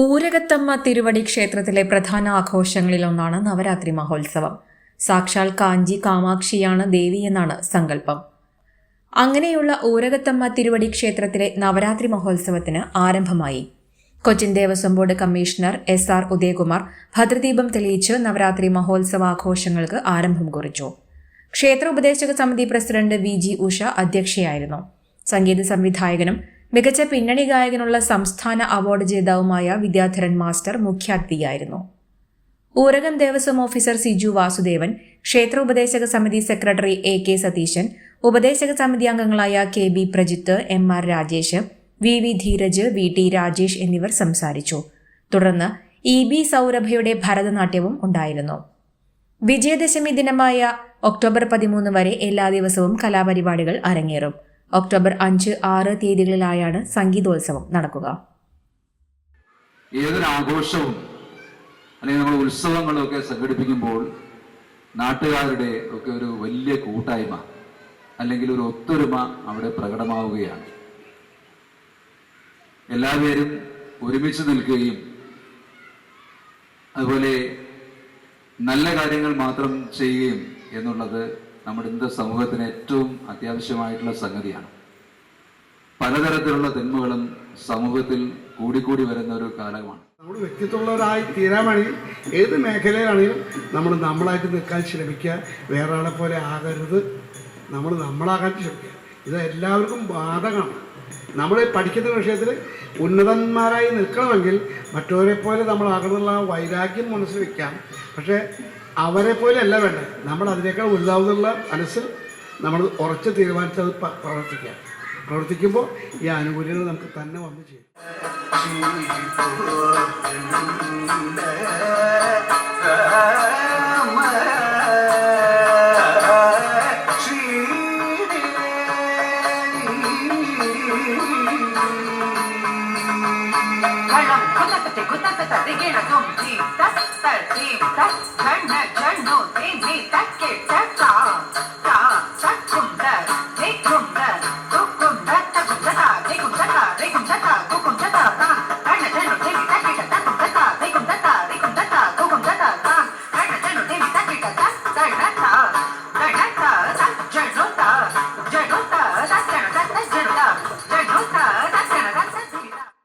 ഊരകത്തമ്മ തിരുവടി ക്ഷേത്രത്തിലെ പ്രധാന ആഘോഷങ്ങളിലൊന്നാണ് നവരാത്രി മഹോത്സവം. സാക്ഷാൽ കാഞ്ചി കാമാക്ഷിയാണ് ദേവി എന്നാണ് സങ്കല്പം. അങ്ങനെയുള്ള ഊരകത്തമ്മ തിരുവടി ക്ഷേത്രത്തിലെ നവരാത്രി മഹോത്സവത്തിന് ആരംഭമായി. Cochin Devaswom board commissioner S R Udayakumar ഭദ്രദീപം തെളിയിച്ച് നവരാത്രി മഹോത്സവാഘോഷങ്ങൾക്ക് ആരംഭം കുറിച്ചു. ക്ഷേത്ര ഉപദേശക സമിതി പ്രസിഡന്റ് വി ജി ഉഷ അധ്യക്ഷയായിരുന്നു. സംഗീത സംവിധായകനും മികച്ച പിന്നണി ഗായകനുള്ള സംസ്ഥാന അവാർഡ് ജേതാവുമായ വിദ്യാധരൻ മാസ്റ്റർ മുഖ്യാതിഥിയായിരുന്നു. ഊരകം ദേവസ്വം ഓഫീസർ സിജു വാസുദേവൻ ക്ഷേത്ര ഉപദേശക സമിതി സെക്രട്ടറി എ കെ സതീശൻ ഉപദേശക സമിതി അംഗങ്ങളായ K B Prajith M R Rajesh V V Dheeraj V T Rajesh എന്നിവർ സംസാരിച്ചു. തുടർന്ന് ഇ ബി സൗരഭയുടെ ഭരതനാട്യവും ഉണ്ടായിരുന്നു. വിജയദശമി ദിനമായ ഒക്ടോബർ പതിമൂന്ന് വരെ എല്ലാ ദിവസവും കലാപരിപാടികൾ അരങ്ങേറും. ഒക്ടോബർ അഞ്ച് ആറ് തീയതികളിലായാണ് സംഗീതോത്സവം നടക്കുക. ഏതൊരു ആഘോഷവും അല്ലെങ്കിൽ നമ്മൾ ഉത്സവങ്ങളൊക്കെ സംഘടിപ്പിക്കുമ്പോൾ നാട്ടുകാരുടെ ഒക്കെ ഒരു വലിയ കൂട്ടായ്മ അല്ലെങ്കിൽ ഒരു ഒത്തൊരുമ അവിടെ പ്രകടമാവുകയാണ്. എല്ലാവരും ഒരുമിച്ച് നിൽക്കുകയും അതുപോലെ നല്ല കാര്യങ്ങൾ മാത്രം ചെയ്യുകയും എന്നുള്ളത് നമ്മുടെ ഇന്നത്തെ സമൂഹത്തിന് ഏറ്റവും അത്യാവശ്യമായിട്ടുള്ള സംഗതിയാണ്. പലതരത്തിലുള്ള തിന്മകളും സമൂഹത്തിൽ കൂടിക്കൂടി വരുന്ന ഒരു കാലമാണ്. നമ്മൾ വ്യക്തിത്വമുള്ളവരായി തീരാൻ വേണമെങ്കിൽ ഏത് മേഖലയിലാണെങ്കിലും നമ്മൾ നമ്മളായിട്ട് നിൽക്കാൻ ശ്രമിക്കുക. വേറെ ആളെ പോലെ ആകരുത്. നമ്മൾ നമ്മളാകാൻ ശ്രമിക്കുക. ഇത് എല്ലാവർക്കും ബാധകമാണ്. നമ്മൾ പഠിക്കുന്ന വിഷയത്തിൽ ഉന്നതന്മാരായി നിൽക്കണമെങ്കിൽ മറ്റവരെ പോലെ നമ്മളാകണമെന്നുള്ള വൈരാഗ്യം മനസ്സിൽ വയ്ക്കാം പക്ഷേ അവരെ പോലെ അല്ല വേണ്ടത് നമ്മൾ അതിനേക്കാൾ വലുതാവുന്നുള്ള മനസ്സിൽ നമ്മൾ ഉറച്ച തീരുമാനിച്ച് അത് പ്രവർത്തിക്കുക. പ്രവർത്തിക്കുമ്പോൾ ഈ ആനുകൂല്യങ്ങൾ നമുക്ക് തന്നെ വന്നു ചെയ്യും